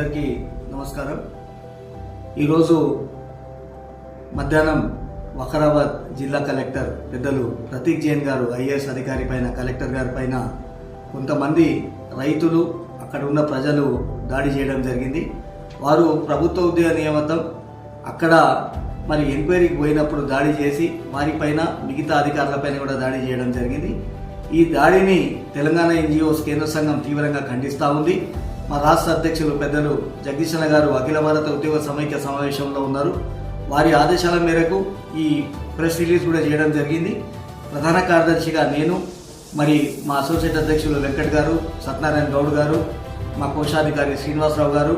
అందరికీ నమస్కారం. ఈరోజు మధ్యాహ్నం వఖరాబాద్ జిల్లా కలెక్టర్ పెద్దలు ప్రతీక్ జైన్ గారు ఐఏఎస్ అధికారి పైన కలెక్టర్ గారి పైన కొంతమంది రైతులు అక్కడ ఉన్న ప్రజలు దాడి చేయడం జరిగింది. వారు ప్రభుత్వ ఉద్యోగ నియమితం అక్కడ మరి ఎంక్వైరీకి పోయినప్పుడు దాడి చేసి వారిపైన మిగతా అధికారులపైన కూడా దాడి చేయడం జరిగింది. ఈ దాడిని తెలంగాణ ఎన్జిఓస్ కేంద్ర సంఘం తీవ్రంగా ఖండిస్తూ ఉంది. మా రాష్ట్ర అధ్యక్షులు పెద్దలు జగదీశన గారు అఖిల భారత ఉద్యోగ సమైక్య సమావేశంలో ఉన్నారు. వారి ఆదేశాల మేరకు ఈ ప్రెస్ రిలీజ్ కూడా చేయడం జరిగింది. ప్రధాన కార్యదర్శిగా నేను మరి మా అసోసియేట్ అధ్యక్షులు వెంకట్ గారు సత్యనారాయణ గౌడ్ గారు మా కోశాధికారి శ్రీనివాసరావు గారు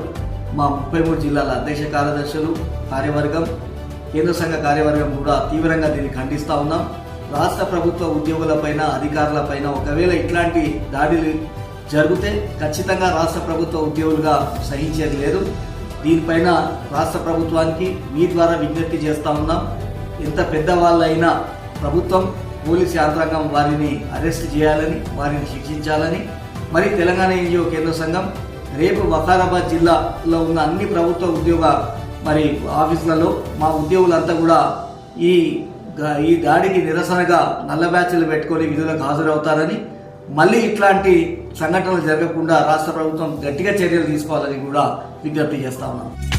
మా ముప్పై మూడు జిల్లాల అధ్యక్ష కార్యదర్శులు కార్యవర్గం కేంద్ర సంఘ కార్యవర్గం కూడా తీవ్రంగా దీన్ని ఖండిస్తూ ఉన్నాం. రాష్ట్ర ప్రభుత్వ ఉద్యోగులపైన అధికారులపైన ఒకవేళ ఇట్లాంటి దాడులు జరిగితే ఖచ్చితంగా రాష్ట్ర ప్రభుత్వ ఉద్యోగులుగా సహించేది లేదు. దీనిపైన రాష్ట్ర ప్రభుత్వానికి మీ ద్వారా విజ్ఞప్తి చేస్తా ఉన్నాం. ఎంత పెద్దవాళ్ళైనా ప్రభుత్వం పోలీసు యంత్రాంగం వారిని అరెస్ట్ చేయాలని వారిని శిక్షించాలని మరి తెలంగాణ ఎన్జిఓ కేంద్ర సంఘం రేపు వకారాబాద్ జిల్లాలో ఉన్న అన్ని ప్రభుత్వ ఉద్యోగ మరి ఆఫీసులలో మా ఉద్యోగులంతా కూడా ఈ ఈ దాడికి నిరసనగా నల్ల బ్యాచ్లు పెట్టుకొని విధులకు హాజరవుతారని మళ్ళీ ఇట్లాంటి సంఘటనలు జరగకుండా రాష్ట్ర ప్రభుత్వం గట్టిగా చర్యలు తీసుకోవాలని కూడా విజ్ఞప్తి చేస్తా ఉన్నాం